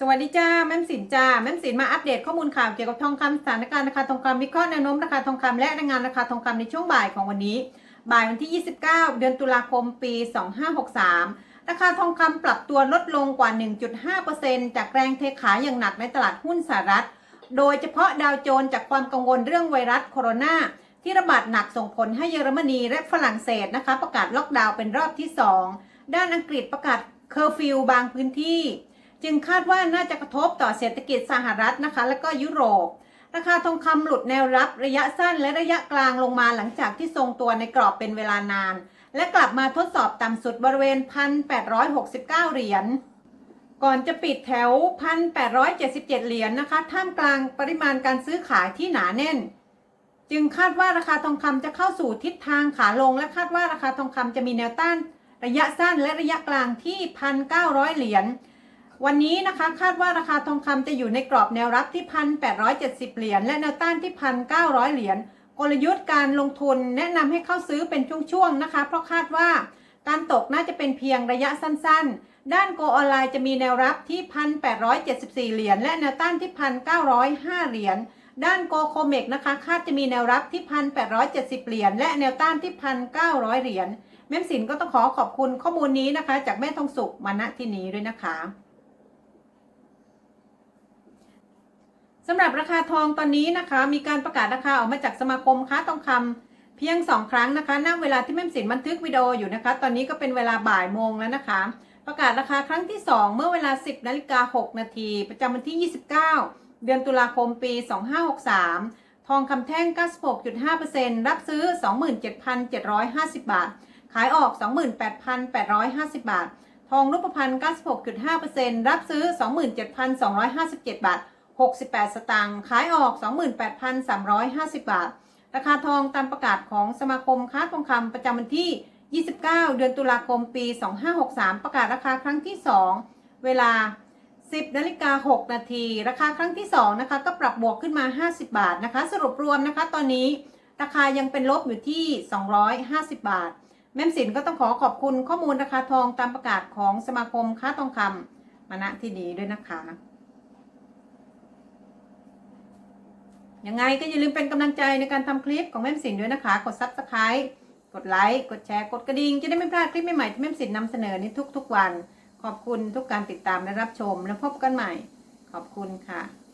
สวัสดีจ้าแม่มสินจ้าแม่มสินมาอัปเดตข้อมูลข่าวเกี่ยวกับทองคำสถานการณ์ราคาทองคำวิเคราะห์แนวโน้มราคาทองคำและรายงานราคาทองคำในช่วงบ่ายของวันนี้ บ่ายวันที่ 29 เดือนตุลาคมปี 2563 ราคาทองคำปรับตัวลดลงกว่า 1.5%จากแรงเทขายอย่างหนักในตลาดหุ้นสหรัฐ โดยเฉพาะดาวโจนส์จากความกังวลเรื่องไวรัสโคโรนาที่ระบาดหนักส่งผลให้เยอรมนีและฝรั่งเศสนะคะ ประกาศล็อกดาวน์เป็นรอบที่ 2 ด้านอังกฤษประกาศเคอร์ฟิวบางพื้นที่ จึงคาดว่าน่าจะกระทบต่อเศรษฐกิจสหรัฐนะคะ และก็ยุโรป ราคาทองคำหลุดแนวรับระยะสั้นและระยะกลางลงมาหลังจากที่ทรงตัวในกรอบเป็นเวลานาน และกลับมาทดสอบต่ำสุดบริเวณ 1,869 เหรียญก่อนจะปิดแถว 1,877 เหรียญนะคะ ท่ามกลางปริมาณการซื้อขายที่หนาแน่น จึงคาดว่าราคาทองคำจะเข้าสู่ทิศทางขาลง และคาดว่าราคาทองคำจะมีแนวต้าน ระยะสั้นและระยะกลางที่ 1,900 เหรียญ วันนี้นะคะคาดว่าราคาทองคำจะอยู่ในกรอบแนวรับที่ 1,870 เหรียญและแนวต้านที่ 1,900 เหรียญกลยุทธ์การลงทุนแนะนำให้เข้าซื้อเป็นช่วงๆนะคะ เพราะคาดว่าการตกน่าจะเป็นเพียงระยะสั้นๆ ด้านโกออนไลน์จะมีแนวรับที่ 1,874 เหรียญและแนวต้านที่ 1,905 เหรียญด้านโกโคเมกนะคะคาดจะมีแนวรับที่ 1,870 เหรียญและแนวต้านที่ 1,900 เหรียญแม่มสินก็ต้องขอขอบคุณข้อมูลนี้นะคะ จากแม่ทองสุกมาณที่นี้ด้วยนะคะ สำหรับราคาทองตอนนี้นะคะ มีการประกาศราคาออกมาจากสมาคมค้าทองคำเพียง 2 ครั้งนะคะณเวลาที่แม่สินบันทึกวิดีโออยู่นะคะ ตอนนี้ก็เป็นเวลาบ่ายโมงแล้วนะคะ ประกาศราคาครั้งที่ 2 เมื่อเวลา 10นาฬิกา6นาทีประจำวันที่ 29 เดือนตุลาคมปี 2563 ทองคำแท่ง 96.5%รับซื้อ 27,750 บาท ขายออก 28,850 บาท ทองรูปพรรณ96.5%รับซื้อ 27,257 บาท 68 สตางค์ขายออก 28,350 บาท ราคาทองตามประกาศของสมาคมค้าทองคำประจำวันที่ 29 เดือนตุลาคมปี 2563 ประกาศราคาครั้งที่ 2 เวลา 10นาฬิกา6นาทีราคาครั้งที่2นะคะก็ปรับบวกขึ้นมา 50 บาทนะคะ สรุปรวมนะคะ ตอนนี้ราคายังเป็นลบอยู่ที่ 250 บาท แม่มสินก็ต้องขอขอบคุณข้อมูลราคาทองตามประกาศของสมาคมค้าทองคำมาณที่นี้ด้วยนะคะ ยังไงก็อย่าลืมเป็นกำลังใจในการทำคลิปของแม่มสินด้วยนะคะ กดซับสไคร b ์กดไลค์ กดแชร์ กดกระดิ่ง จะได้ไม่พลาดคลิปใหม่ๆที่แม่มสินนำเสนอในทุกๆวัน ขอบคุณทุกการติดตามและรับชม แล้วพบกันใหม่ ขอบคุณค่ะ